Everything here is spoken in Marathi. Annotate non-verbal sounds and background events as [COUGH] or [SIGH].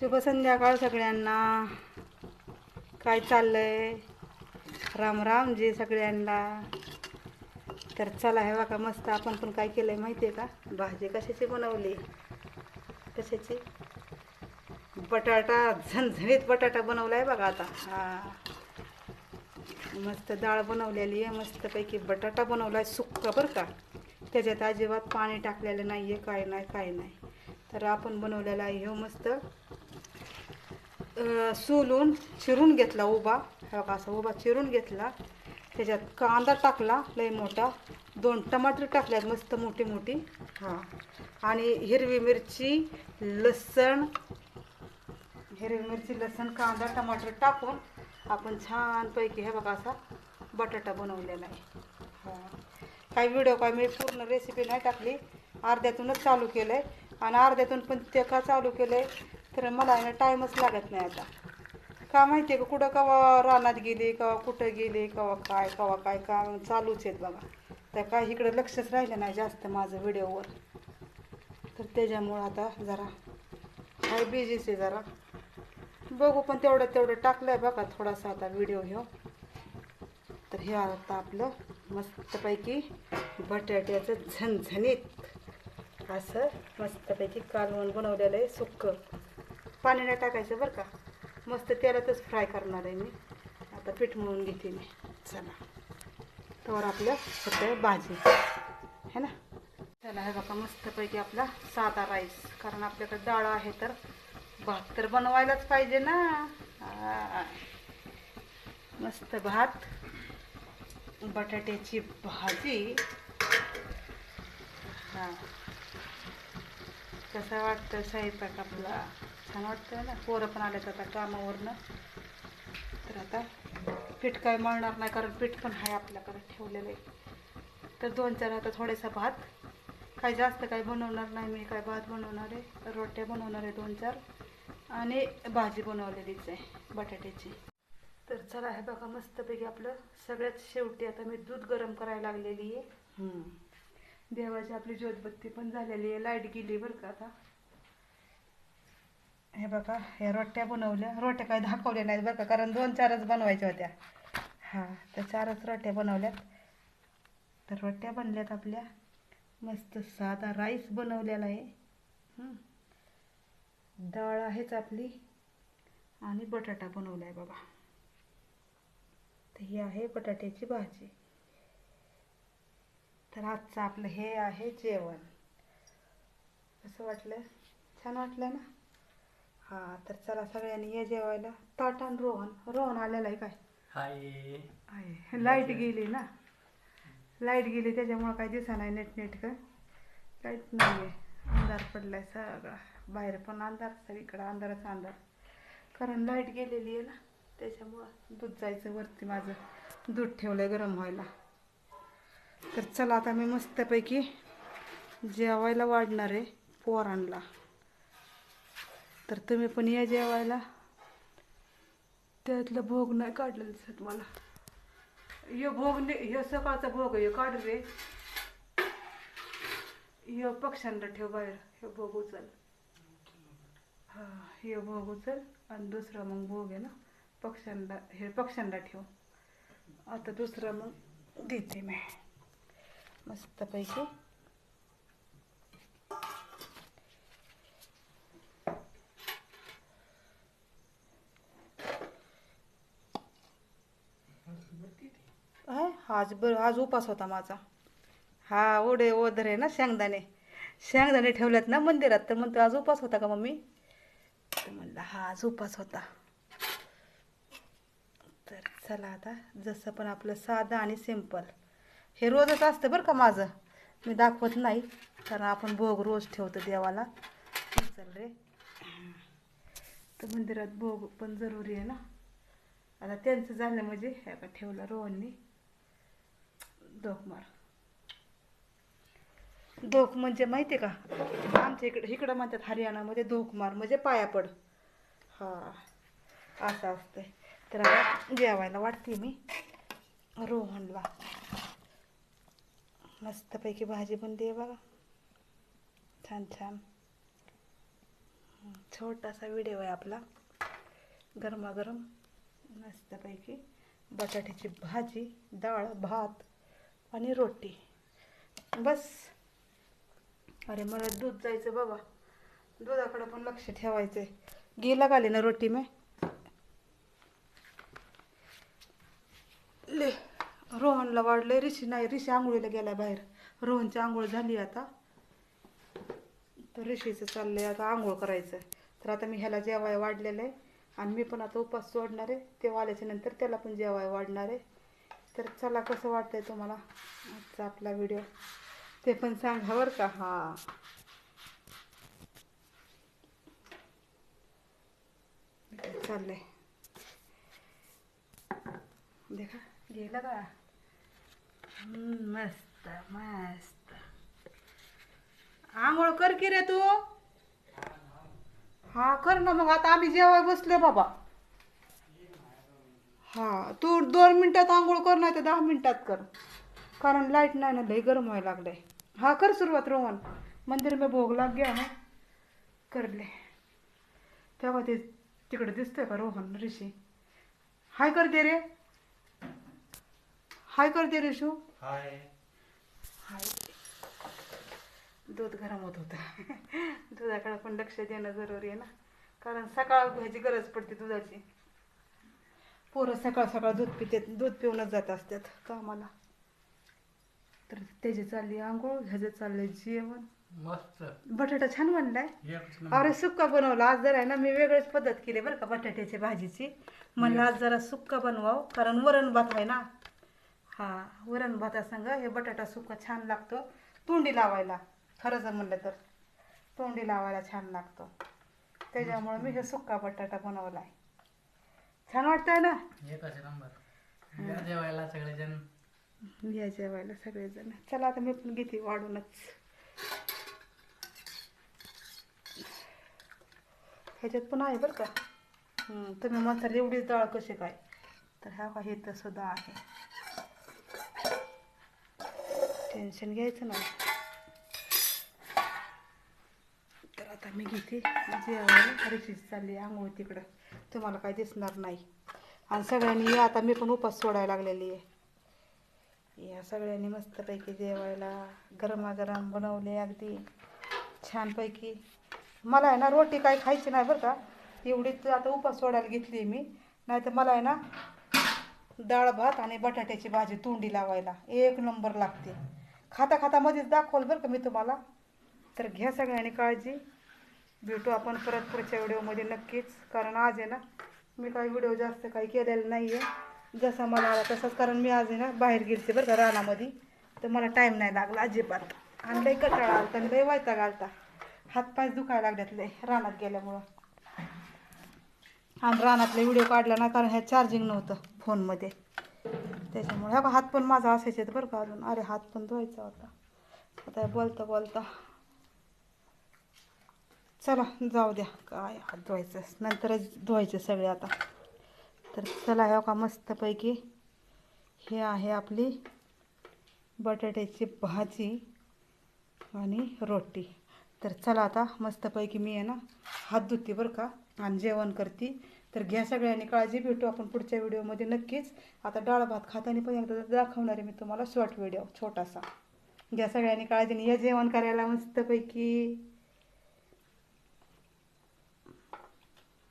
शुभ संध्याकाळ सगळ्यांना. काय चाललंय? राम राम जे सगळ्यांना. तर चला हे बघा मस्त आपण पण काय केलंय माहिती आहे का? भाजी कशाची बनवली? कशाची? बटाटा झणझणीत बटाटा बनवलाय बघा आता. हा. मस्त डाळ बनवलेली आहे मस्तपैकी बटाटा बनवलाय सुक्का बरं का. त्याच्यात अजिबात पाणी टाकलेलं नाही आहे काय नाही काय नाही. तर आपण बनवलेला आहे हे मस्त. सोलून चिरून घेतला उभा हे बघा असा उभा चिरून घेतला. त्याच्यात कांदा टाकला लय मोठा. दोन टमाटर टाकल्यात मस्त मोठी मोठी. हां. आणि हिरवी मिरची लसण. हिरवी मिरची लसण कांदा टमाटर टाकून आपण छानपैकी हे बघा असा बटाटा बनवलेला आहे. हां. काही व्हिडिओ काय मी पूर्ण रेसिपी नाही टाकली. अर्ध्यातूनच चालू केलं आहे आणि अर्ध्यातून पण ते का चालू केलं आहे तर मला आहे ना टाईमच लागत नाही आता. का माहिती आहे का कुठं कवा रानात गेले कवा कुठं गेले कवा काय कवा काय का चालूच आहेत बघा. तर काय इकडं लक्षच राहिलं नाही जास्त माझं व्हिडिओवर. तर त्याच्यामुळं आता जरा काय बिझीच आहे जरा. बघू पण तेवढं तेवढं टाकलं आहे बघा थोडासा आता व्हिडिओ घेऊ तर हे आता आपलं मस्तपैकी बटाट्याचं झणझणीत असं मस्तपैकी कालवण बनवलेलं आहे सुक्कं. पाणी नाही टाकायचं बरं का. मस्त तेलातच फ्राय करणार आहे मी. आता पीठ मळून घेते मी. चला. तर आपलं सगळं भाजी है ना? चला हे बघा मस्तपैकी आपला साधा राईस कारण आपल्याकडे डाळ आहे तर भात तर बनवायलाच पाहिजे ना. मस्त भात. बटाट्याची भाजी. हां. कसं वाटतं स्वयंपाक आपला? छान वाटतं ना. पोरं पण आलेत आता कामावरनं. तर आता पीठ काय मळणार नाही कारण पीठ पण आहे आपल्याकडे ठेवलेलं आहे. तर दोन चार आता थोडेसा भात. काही जास्त काही बनवणार नाही मी काय भात बनवणार आहे रोट्या बनवणार आहे दोन चार. आणि भाजी बनवलेलीच आहे बटाट्याची. तर चला हे बघा मस्तपैकी आपलं सगळ्यात शेवटी आता मी दूध गरम करायला लागलेली आहे. देवाची आपली ज्योतबत्ती पण झालेली आहे लाइट गेली बरं का आता. हे बघा ह्या रोट्या बनवल्या. रोट्या काही दाखवल्या नाहीत बरं का कारण दोन चारच बनवायच्या होत्या. हां तर चारच रोट्या बनवल्यात. तर रोट्या बनल्यात आपल्या. मस्त साधा राईस बनवलेला आहे. डाळ आहेच आपली. आणि बटाटा बनवला आहे बाबा तर ही आहे बटाट्याची भाजी. तर आजचं आपलं हे आहे जेवण. कसं वाटलं? छान वाटलं ना? हां तर चला सगळ्यांनी ये जेवायला. ताट आणि रोहन. रोहन आलेला आहे काय? हाय. आहे. लाइट गेली ना? लाइट गेली त्याच्यामुळं काही दिसा नाही नेट नेटकं लाइट नाही आहे अंधार पडलाय सगळा. बाहेर पण अंधार सगळीकडं अंधारच अंधार. कारण लाइट गेलेली आहे ना त्याच्यामुळं दूध जायचं वरती माझं. दूध ठेवलंय गरम व्हायला. तर चला आता मी मस्तपैकी जेवायला वाढणार आहे पोरांना. तर तुम्ही पण या जेवायला. त्यातलं भोग नाही काढलं दिसत मला. यो भोग नाही ह्यो सकाळचा भोग आहे काढ रे यो पक्ष्यांना ठेव बाहेर हे भोग उचल. हा ह्यो भोग उचल आणि दुसरा मग भोग आहे ना पक्ष्यांना हे पक्ष्यांना ठेव. आता दुसरा मग देते मी. मस्तपैकी आहे आज बर आज उपास होता माझा. हा ओढे ओधरे आहे ना शेंगदाणे. शेंगदाणे ठेवल्यात ना मंदिरात तर म्हणतो आज उपास होता का मम्मी? तर म्हणलं हा आज उपास होता. तर चला आता जसं पण आपलं साधं आणि सिंपल हे रोजच असतं बरं का माझं. मी दाखवत नाही कारण आपण भोग रोज ठेवतो देवाला. चल रे. तर मंदिरात भोग पण जरुरी आहे ना. आता त्यांचं झालं म्हणजे ह्या का ठेवलं रोहननी. दोकमार धोक म्हणजे माहिती आहे का? आमच्या इकडे इकडं म्हणतात हरियाणामध्ये दोकमार म्हणजे पायापड हा असं असतंय. तर आता जेवायला वाटते मी. रोहनला. मस्तपैकी भाजी पण दे बघा. छान छान. छोटासा व्हिडिओ आहे आपला. गरमागरम. मस्तपैकी बटाट्याची भाजी डाळ भात. आणि रोटी. बस. अरे मला दूध जायचं बाबा. दुधाकडे पण लक्ष ठेवायचंय. गेला गाली ना रोटी मी? ले रोहनला वाढले ऋषी नाही ऋषी आंघोळीला गेला बाहेर. रोहनची आंघोळ झाली आता. तर ऋषीचं चाललंय आता आंघोळ करायचं. तर आता मी ह्याला जेवाय वाढलेलं आहे. आणि मी पण आता उपास सोडणार आहे. ते आल्याच्यानंतर त्याला पण जेवाय वाढणार आहे. तर चला कसं वाटतंय तुम्हाला आजचा आपला व्हिडिओ ते पण सांगा बरं का. हा. चाललंय. देखा गेलं का? मस्त मस्त. आंघोळ कर की रे तू. हा कर ना मग. आता आम्ही जेवाय बसलो बाबा. हा तू दोन मिनिटात आंघोळ कर नाही तर दहा मिनिटात कर. कारण लाइट नाही ना लई गरम व्हायला लागलंय. हा कर सुरुवात रोहन. मंदिर में भोग लाग गया है. कर ले. तेव्हा ते तिकडे दिसतोय का रोहन ऋषी? हाय करते रे. हाय करते ऋषू. हाय. हाय. दूध गरम होत होतं. [LAUGHS] दुधाकडे पण लक्ष देणं जरुरी आहे ना. कारण सकाळ ह्याची गरज पडते दुधाची. पोरं सकाळ सकाळ दूध पिते दूध पिऊनच जात असतात कामाला. तर त्याची चालली आंघोळ ह्याचं चाललंय जेवण. मस्त. बटाटा छान बनलाय. एकच अरे सुक्का बनवला. आज जरा आहे ना मी वेगळीच पद्धत केली बरं का बटाट्याची भाजीची. म्हणलं आज जरा सुक्का बनवावं कारण वरण भात आहे ना. हा वरण भातासंग हे बटाटा सुक्का छान लागतो. तोंडी लावायला. खरंच म्हणलं तर. तोंडी लावायला छान लागतो. त्याच्यामुळे मी हे सुक्का बटाटा बनवलाय. छान वाटतंय ना? एकच नंबर. जेवायला सगळेजण. या जेवायला सगळेजण. चला आता मी पण घेते वाढूनच. ह्याच्यात पण आहे बरं का. तुम्ही म्हणता एवढीच डाळ कशी काय? तर ह्या का हे सुद्धा आहे. टेन्शन घ्यायचं नाही तर आता मी घेते. जेवायला ऋषीची चालली आंघोळ तिकडं. तुम्हाला काय दिसणार नाही. आणि सगळ्यांनी आता मी पण उपास सोडायला लागलेली आहे. या सगळ्यांनी मस्तपैकी जेवायला गरमागरम बनवले अगदी. छानपैकी. मला आहे ना रोटी काही खायची नाही बरं का. एवढीच आता उपास सोडायला घेतली मी. नाही तर मला आहे ना डाळ भात आणि बटाट्याची भाजी तोंडी लावायला. एक नंबर लागते. खाता खाता मध्येच दाखवलं बरं का मी तुम्हाला. तर घ्या सगळ्यांनी काळजी. भेटू आपण परत पुढच्या व्हिडिओमध्ये नक्कीच. कारण आज आहे ना मी काही व्हिडिओ जास्त काही केलेला नाही आहे जसा मला आला तसाच कारण मी आज आहे ना बाहेर गेलते बरं का रानामध्ये. तर मला टाईम नाही लागला अजिबात. आणि लई कटाळा आलता आणि लई वायता आलता. हातपाय दुखायला लागल्यात लय रानात गेल्यामुळं. आणि रानातले व्हिडिओ काढला ना कारण ह्या चार्जिंग नव्हतं फोनमध्ये. त्याच्यामुळे हा हात पण माझा असायचे बरं का अजून. अरे हात पण धुवायचा होता. आता बोलता बोलता चला जाऊ द्या. काय हात धुवायचं? नंतरच धुवायचे सगळे आता. तर चला ह्या का मस्तपैकी हे आहे आपली बटाट्याची भाजी आणि रोटी. तर चला आता मस्तपैकी मी आहे ना हात धुते बरं का आणि जेवण करते. तर घ्या सगळ्यांनी काळजी भेटू आपण पुढच्या व्हिडिओमध्ये नक्कीच. आता डाळ भात खाताना पण एकदा दाखवणार आहे मी तुम्हाला शॉर्ट व्हिडिओ छोटासा. घ्या सगळ्यांनी काळजीने या जेवण करायला मस्तपैकी.